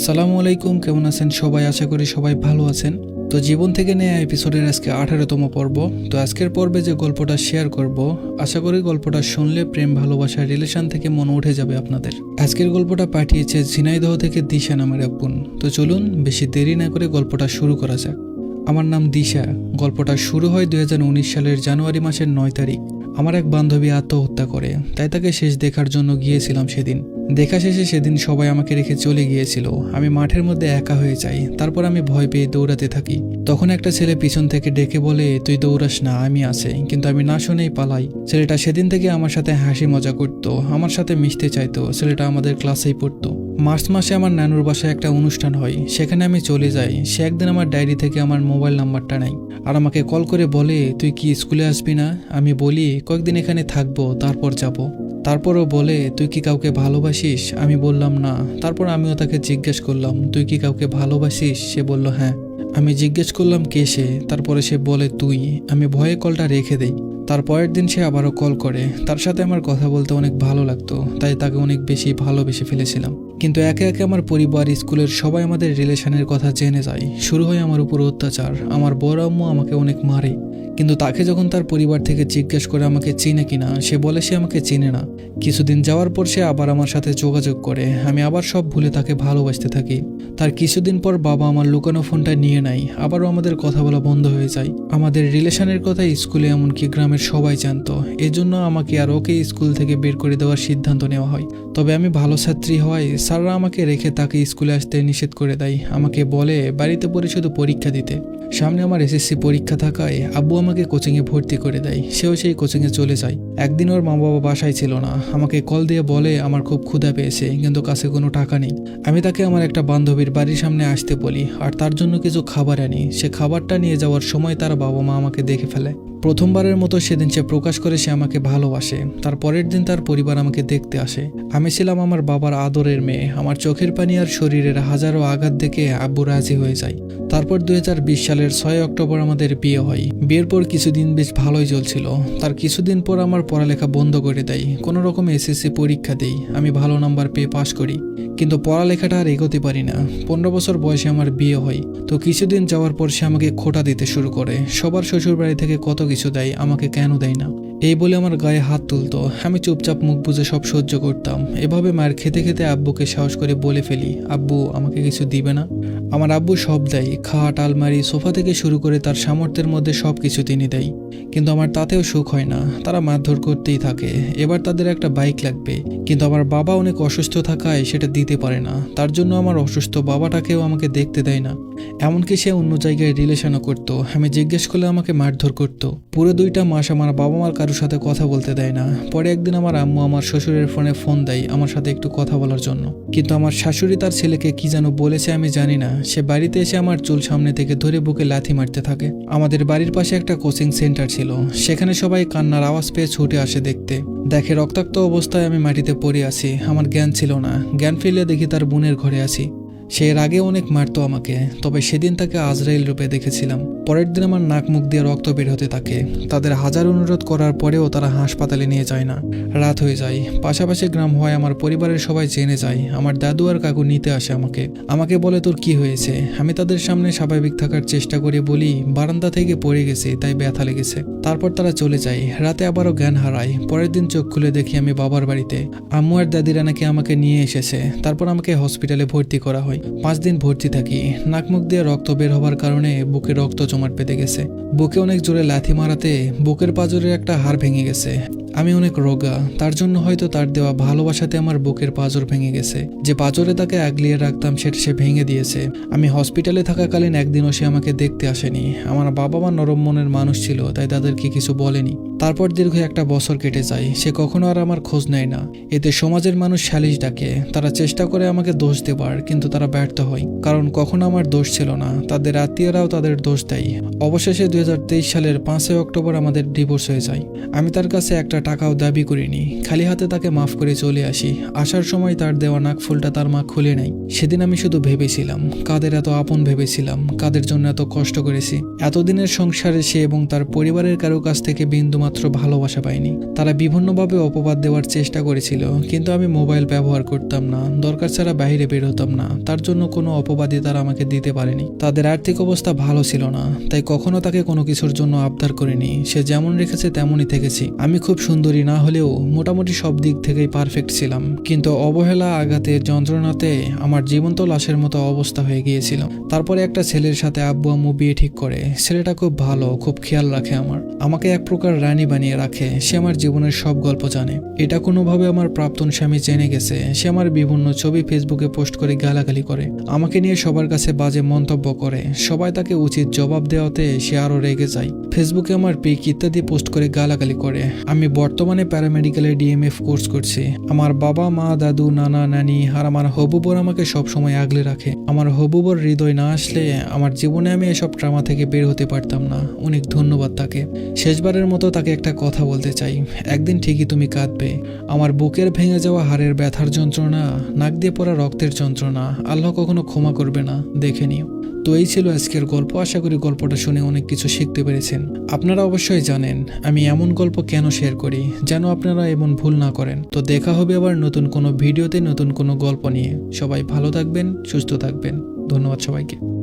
আসসালামু আলাইকুম, কেমন আছেন সবাই? আশা করি সবাই ভালো আছেন। তো জীবন থেকে নেওয়া এপিসোডের আজকে আঠারোতম পর্ব। তো আজকের পর্বে যে গল্পটা শেয়ার করব, আশা করি গল্পটা শুনলে প্রেম ভালোবাসার রিলেশন থেকে মনে উঠে যাবে আপনাদের। আজকের গল্পটা পাঠিয়েছে ঝিনাইদহ থেকে দিশা নামের এক বোন। তো চলুন, বেশি দেরি না করে গল্পটা শুরু করা যাক। আমার নাম দিশা। গল্পটা শুরু হয় দুই হাজার উনিশ সালের জানুয়ারি মাসের নয় তারিখ। আমার এক বান্ধবী আত্মহত্যা করে, তাই তাকে শেষ দেখার জন্য গিয়েছিলাম সেদিন। দেখা শেষে সেদিন সবাই আমাকে রেখে চলে গিয়েছিল। আমি মাঠের মধ্যে একা হয়ে যাই। তারপর আমি ভয় পেয়ে দৌড়াতে থাকি। তখন একটা ছেলে পিছন থেকে ডেকে বলে, তুই দৌড়াস না, আমি আছে। কিন্তু আমি না শুনেই পালাই। ছেলেটা সেদিন থেকে আমার সাথে হাসি মজা করতো। আমার সাথে মিশতে চাইতো। ছেলেটা আমাদের ক্লাসেই পড়তো। মার্চ মাসে আমার নানুর বাসায় একটা অনুষ্ঠান হয়। সেখানে আমি চলে যাই। সে একদিন আমার ডায়েরি থেকে আমার মোবাইল নাম্বারটা নেয়। আর আমাকে কল করে বলে, তুই কি স্কুলে আসবি না? আমি বলি, কয়েকদিন এখানে থাকব, তারপর যাব। তারপরও বলে, তুই কি কাউকে ভালোবাসিস? আমি বললাম, না। তারপর আমিও তাকে জিজ্ঞেস করলাম, তুই কি কাউকে ভালোবাসিস? সে বলল হ্যাঁ। আমি জিজ্ঞেস করলাম, কে সে? তারপরে সে বলে, তুই। আমি ভয়ে কলটা রেখে দেই। তার পরের দিন সে আবারও কল করে। তার সাথে আমার কথা বলতে অনেক ভালো লাগতো, তাই তাকে অনেক বেশি ভালোবেসে ফেলেছিলাম। কিন্তু একে একে আমার পরিবার, স্কুলের সবাই আমাদের রিলেশনের কথা জেনে যায়। শুরু হয় আমার উপর অত্যাচার। আমার বড় আম্মু আমাকে অনেক মারে। কিন্তু তাকে যখন তার পরিবার থেকে জিজ্ঞেস করে আমাকে চিনে কিনা, সে বলে সে আমাকে চিনে না। কিছুদিন যাওয়ার পর সে আবার আমার সাথে যোগাযোগ করে। আমি আবার সব ভুলে তাকে ভালোবাসতে থাকি। তার কিছুদিন পর বাবা আমার লুকানো ফোনটা নিয়ে নেয়। আবারও আমাদের কথা বলা বন্ধ হয়ে যায়। আমাদের রিলেশনের কথা স্কুলে এমনকি গ্রামের সবাই জানতো। এজন্য আমাকে আর ওকে স্কুল থেকে বের করে দেওয়ার সিদ্ধান্ত নেওয়া হয়। তবে আমি ভালো ছাত্রী হওয়ায় স্যাররা আমাকে রেখে তাকে স্কুলে আসতে নিষেধ করে দেয়। আমাকে বলে, বাড়িতে পড়ে শুধু পরীক্ষা দিতে। সামনে আমার এসএসসি পরীক্ষা থাকায় আব্বু আমাকে কোচিংয়ে ভর্তি করে দেয়। সেও সেই কোচিংয়ে চলে যায়। একদিন ওর মা বাবা বাসায় ছিল না। আমাকে কল দিয়ে বলে, আমার খুব ক্ষুধা পেয়েছে, কিন্তু কাছে কোনো টাকা নেই। আমি তাকে আমার একটা বান্ধবীর বাড়ির সামনে আসতে বলি, আর তার জন্য কিছু খাবার আনি। সে খাবারটা নিয়ে যাওয়ার সময় তার বাবা মা আমাকে দেখে ফেলে। প্রথমবারের মতো সেদিন সে প্রকাশ করে সে আমাকে ভালোবাসে। তার পরের দিন তার পরিবার আমাকে দেখতে আসে। আমি ছিলাম আমার বাবার আদরের মেয়ে। আমার চোখের পানি আর শরীরের হাজারো আঘাত দেখে আব্বু রাজি হয়ে যায়। তারপর দু হাজার বিশ সালের ছয় অক্টোবর আমাদের বিয়ে হয়। বিয়ের পর কিছুদিন বেশ ভালোই চলছিল। তার কিছুদিন পর আমার পড়ালেখা বন্ধ করে দেয়। কোনো রকম এসএসসি পরীক্ষা দেই। আমি ভালো নাম্বার পেয়ে পাশ করি। কিন্তু পড়ালেখাটা আর এগোতে পারি না। পনেরো বছর বয়সে আমার বিয়ে হয়। তো কিছুদিন যাওয়ার পর সে আমাকে খোটা দিতে শুরু করে। সবার শ্বশুর বাড়ি থেকে কত কিছু দেয়, আমাকে কেন দেয় না? এই বলে আমার গায়ে হাত তুলতো। আমি চুপচাপ মুখ বুঝে সব সহ্য করতাম। এভাবে মায়ের খেতে খেতে আব্বুকে সাহস করে বলে ফেলি, আব্বু, আমাকে কিছু দিবে না? আমার আব্বু সব দেয়, খাট, আলমারি, সোফা থেকে শুরু করে তার সামর্থ্যের মধ্যে সব কিছু তিনি দেয়। কিন্তু আমার তাতেও সুখ হয় না। তারা মারধর করতেই থাকে। এবার তাদের একটা বাইক লাগবে। কিন্তু আমার বাবা অনেক অসুস্থ থাকায় সেটা দিতে পারে না। তার জন্য আমার অসুস্থ বাবাটাকেও আমাকে দেখতে দেয় না। এমনকি সে অন্য জায়গায় রিলেশনও করতো। আমি জিজ্ঞেস করলে আমাকে মারধর করতো। পুরো দুইটা মাস আমার বাবা মার কারোর সাথে কথা বলতে দেয় না। পরে একদিন আমার আম্মু আমার শ্বশুরের ফোনে ফোন দেয় আমার সাথে একটু কথা বলার জন্য। কিন্তু আমার শাশুড়ি তার ছেলেকে কি যেন বলেছে আমি জানি না। সে বাড়িতে এসে আমার চুল সামনে থেকে ধরে বুকে লাথি মারতে থাকে। আমাদের বাড়ির পাশে একটা কোচিং সেন্টার ছিল। সেখানে সবাই কান্নার আওয়াজ পেয়ে ছুটে আসে দেখতে। দেখে রক্তাক্ত অবস্থায় আমি মাটিতে পড়ে আছি। আমার জ্ঞান ছিল না। জ্ঞান ফিরলে দেখি তার বোনের ঘরে আছি। সে এর আগে অনেক মারতো আমাকে তবে সেদিন তাকে আজরাইল রূপে দেখেছিলাম। পরের দিন আমার নাক মুখ দিয়ে রক্ত বের হতে থাকে। তাদের হাজার অনুরোধ করার পরেও তারা হাসপাতালে নিয়ে যায় না। রাত হয়ে যায়। পাশাপাশি গ্রাম হয় আমার পরিবারের সবাই জেনে যায়। আমার দাদু আর কাকু নিতে আসে আমাকে। আমাকে বলে, তোর কি হয়েছে? আমি তাদের সামনে স্বাভাবিক থাকার চেষ্টা করে বলি, বারান্দা থেকে পড়ে গেছে, তাই ব্যথা লেগেছে। তারপর তারা চলে যায়। রাতে আবারও জ্ঞান হারায়। পরের দিন চোখ খুলে দেখি আমি বাবার বাড়িতে। আম্মু আর দাদিরা নাকি আমাকে নিয়ে এসেছে। তারপর আমাকে হসপিটালে ভর্তি করা হয়। পাঁচ দিন ভর্তি থাকি। নাক মুখ দিয়ে রক্ত বের হবার কারণে বুকে রক্ত জমাট গেছে। বুকে অনেক জোরে লাথি মারাতে বুকের পাজরের একটা হাড় ভেঙে গেছে। আমি অনেক রোগা, তার জন্য হয়তো তার দেওয়া ভালোবাসাতে আমার বুকের পাজর ভেঙে গেছে। যে পাজরে তাকে আগলিয়ে রাখতাম, সেটা সে ভেঙে দিয়েছে। আমি হসপিটালে থাকাকালীন একদিনও সে আমাকে দেখতে আসেনি। আমার বাবা মা নরম মনের মানুষ ছিল, তাই তাদেরকে কিছু বলেনি। তারপর দীর্ঘ একটা বছর কেটে যায়। সে কখনো আর আমার খোঁজ নেয় না। এতে সমাজের মানুষ সালিশ ডাকে। তারা চেষ্টা করে আমাকে দোষ দেবার, কিন্তু তারা ব্যর্থ হয়। কারণ কখনো আমার দোষ ছিল না। তাদের আত্মীয়রাও তাদের দোষ দেয়। অবশেষে দুই হাজার তেইশ সালের পাঁচই অক্টোবর আমাদের ডিভোর্স হয়ে যায়। আমি তার কাছে একটা টাকাও দাবি করিনি। খালি হাতে তাকে মাফ করে চলে আসি। আসার সময় তার দেওয়া নাক ফুলটা তার মা খুলে নেয় সেদিন আমি শুধু ভেবেছিলাম, কাদের এত আপন ভেবেছিলাম, কাদের জন্য এত কষ্ট করেছি। এতদিনের সংসারে সে এবং তার পরিবারের কারও কাছ থেকে বিন্দুমাত্র ভালোবাসা পায়নি তারা বিভিন্নভাবে অপবাদ দেওয়ার চেষ্টা করেছিল, কিন্তু আমি মোবাইল ব্যবহার করতাম না। দরকার ছাড়া বাইরে বের হতাম না। তার জন্য কোনো অপবাদই তারা আমাকে দিতে পারেনি। তাদের আর্থিক অবস্থা ভালো ছিল না, তাই কখনো তাকে কোনো কিছুর জন্য আবদার করিনি। সে যেমন রেখেছে, তেমনই থেকেছি। আমি খুব সুন্দরী না হলেও মোটামুটি সব দিক থেকেই পারফেক্ট ছিলাম। কিন্তু অবহেলা আঘাতে যন্ত্রণাতে আমার জীবন্ত লাশের মতো অবস্থা হয়ে গিয়েছিল। তারপরে একটা ছেলের সাথে আব্বু আম্মু বিয়ে ঠিক করে। ছেলেটা খুব ভালো, খুব খেয়াল রাখে আমার। আমাকে এক প্রকার রানী বানিয়ে রাখে। সে আমার জীবনের সব গল্প জানে। এটা কোনোভাবে আমার প্রাক্তন স্বামী জেনে গেছে। সে আমার বিভিন্ন ছবি ফেসবুকে পোস্ট করে গালাগালি করে। আমাকে নিয়ে সবার কাছে বাজে মন্তব্য করে। সবাই তাকে উচিত জবাব দেওয়াতে সে আরও রেগে যায়। ফেসবুকে আমার পিক ইত্যাদি পোস্ট করে গালাগালি করে। আমি বর্তমানে প্যারামেডিক্যালে ডিএমএফ কোর্স করছি। আমার বাবা, মা, দাদু, নানা, নানি, আর আমার হবুবর আমাকে সব সময় আগলে রাখে। আমার হবুবর হৃদয় না আসলে আমার জীবনে আমি এসব ট্রামা থেকে বের হতে পারতাম না। অনেক ধন্যবাদ তাকে। শেষবারের মতো তাকে একটা কথা বলতে চাই। একদিন ঠিকই তুমি কাঁদবে। আমার বুকের ভেঙে যাওয়া হাড়ের ব্যথার যন্ত্রণা, নাক দিয়ে পড়া রক্তের যন্ত্রণা, আল্লাহ কখনো ক্ষমা করবে না। দেখে নিও। তো এই ছিল আজকের গল্প। আশা করি গল্পটা শুনে অনেক কিছু শিখতে পেরেছেন। আপনারা অবশ্যই জানেন, আমি এমন গল্প কেন শেয়ার করি, যেন আপনারা এমন ভুল না করেন। তো দেখা হবে আবার নতুন কোনো ভিডিওতে নতুন কোনো গল্প নিয়ে। সবাই ভালো থাকবেন, সুস্থ থাকবেন। ধন্যবাদ সবাইকে।